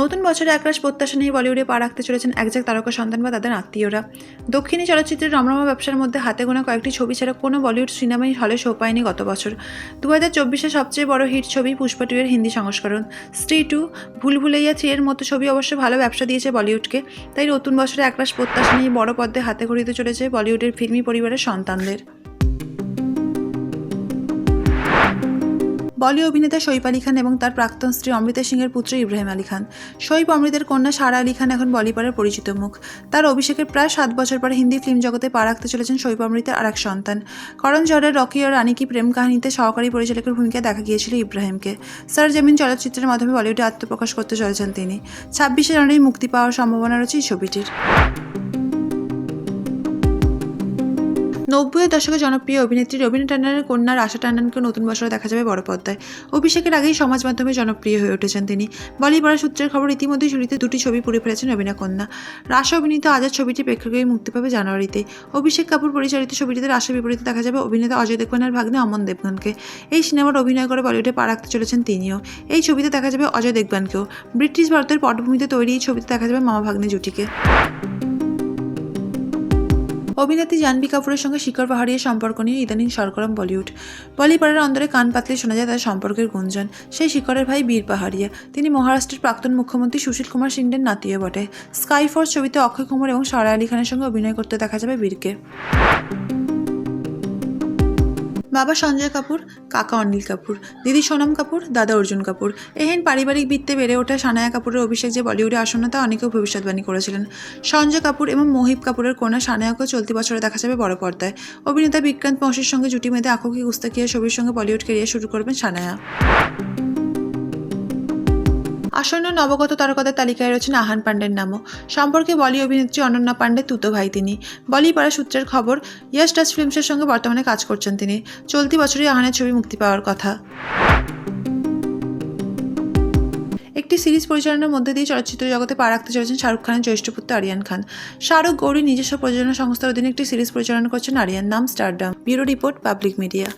নতুন বছরে একরাশ প্রত্যাশা নিয়ে বলিউডে পা রাখতে চলেছেন একজাক তারকা সন্তান বা তাদের আত্মীয়রা। দক্ষিণী চলচ্চিত্রের রমরমা ব্যবসার মধ্যে হাতে গোনা কয়েকটি ছবি ছাড়া কোনো বলিউড সিনেমাই হলে শো পায়নি গত বছর। দু হাজার চব্বিশে সবচেয়ে বড় হিট ছবি পুষ্পা টু এর হিন্দি সংস্করণ। স্ত্রী টু, ভুল ভুলাইয়া থ্রি এর মতো ছবি অবশ্য ভালো ব্যবসা দিয়েছে বলিউডকে। তাই নতুন বছরে একরাশ প্রত্যাশা নিয়ে বড় পদ্মে হাতে ঘড়িতে চলেছে বলিউডের ফিল্মি পরিবারের সন্তানদের। বলি অভিনেতা সৈফ আলী খান এবং তার প্রাক্তন স্ত্রী অমৃতা সিংয়ের পুত্র ইব্রাহিম আলী খান। সৈফ অমৃতের কন্যা সারা আলী খান এখন বলিপাড়ার পরিচিত মুখ। তার অভিষেকের প্রায় সাত বছর পর হিন্দি ফিল্ম জগতে পা রাখতে চলেছেন সৈফ অমৃতের আর এক সন্তান। করণ জহরের রকি ও রানী কি প্রেম কাহিনীতে সহকারী পরিচালকের ভূমিকায় দেখা গিয়েছিল ইব্রাহিমকে। স্যার জমিন চলচ্চিত্রের মাধ্যমে বলিউডে আত্মপ্রকাশ করতে চলেছেন তিনি। ছাব্বিশে জানুয়ারি মুক্তি পাওয়ার সম্ভাবনা রয়েছে এই ছবিটির। নব্বইয়ের দশকে জনপ্রিয় অভিনেত্রী রবীন্দ্র ট্যান্ডনের কন্যা আশা ট্যান্ডনকে নতুন বছরে দেখা যাবে বড় পর্দায়। অভিষেকের আগেই সমাজ মাধ্যমে জনপ্রিয় হয়ে উঠেছেন তিনি। বলিপাড়া সূত্রের খবর, ইতিমধ্যেই ঝুড়িতে দুটি ছবি পুড়ে ফেলেছেন রবীনা কন্যা। রাশা অভিনীত আজাদ ছবিটি প্রেক্ষাগৃহে মুক্তি পাবে জানুয়ারিতে। অভিষেক কাপুর পরিচালিত ছবিটিতে রাশা বিপরীতে দেখা যাবে অভিনেতা অজয় দেবগনের ভাগ্নে অমন দেবগনকে এই সিনেমার অভিনয় করে বলিউডে পা রাখতে চলেছেন তিনিও। এই ছবিতে দেখা যাবে অজয় দেবগনকেও ব্রিটিশ ভারতের পটভূমিতে তৈরি এই ছবিতে দেখা যাবে মামা ভাগ্নে জুটিকে। অভিনেত্রী জাহ্নবী কাপুরের সঙ্গে শিকড় পাহাড়ির সম্পর্ক নিয়ে ইদানিং সরগরম বলিউড। বলিপাড়ার অন্দরে কান পাতলে শোনা যায় তার সম্পর্কের গুঞ্জন। সেই শিকরের ভাই বীর পাহাড়িয়া। তিনি মহারাষ্ট্রের প্রাক্তন মুখ্যমন্ত্রী সুশীল কুমার সিন্ডের নাতিও বটে। স্কাইফোর্স ছবিতে অক্ষয় কুমার এবং সারা আলী খানের সঙ্গে অভিনয় করতে দেখা যাবে বীরকে। বাবা সঞ্জয় কাপুর, কাকা অনিল কাপুর, দিদি সোনম কাপুর, দাদা অর্জুন কাপুর। এহেন পারিবারিক বৃত্তে বেড়ে ওঠা সানায়া কাপুরের অভিষেক যে বলিউডে আসন্ন তা অনেকেও ভবিষ্যৎবাণী করেছিলেন। সঞ্জয় কাপুর এবং মোহিব কাপুরের কন্যা সানায়াকেও চলতি বছরে দেখা যাবে বড় পর্দায়। অভিনেতা বিক্রান্ত মহসির সঙ্গে জুটি মেয়েদের আখকি গুস্তাকিয়া ছবির সঙ্গে বলিউড কেরিয়ার শুরু করবেন সানায়া। আসন্ন নবগত তারকাদের তালিকায় রয়েছেন আহান পান্ডের নামও। সম্পর্কে বলি অভিনেত্রী অনন্যা পান্ডে তুতো ভাই তিনি। বলি পাড়া সূত্রের খবর, ইয়াস টাচ ফিল্মসের সঙ্গে বর্তমানে কাজ করছেন তিনি। চলতি বছরই আহানের ছবি মুক্তি পাওয়ার কথা। একটি সিরিজ পরিচালনার মধ্যে দিয়ে চলচ্চিত্র জগতে পা রাখতে চলেছেন শাহরুখ খানের জ্যেষ্ঠ পুত্র আরিয়ান খান। শাহরুখ গৌরী নিজস্ব প্রযোজনা সংস্থার অধীনে একটি সিরিজ পরিচালনা করছেন আরিয়ান, নাম Stardom. Bureau report, public media.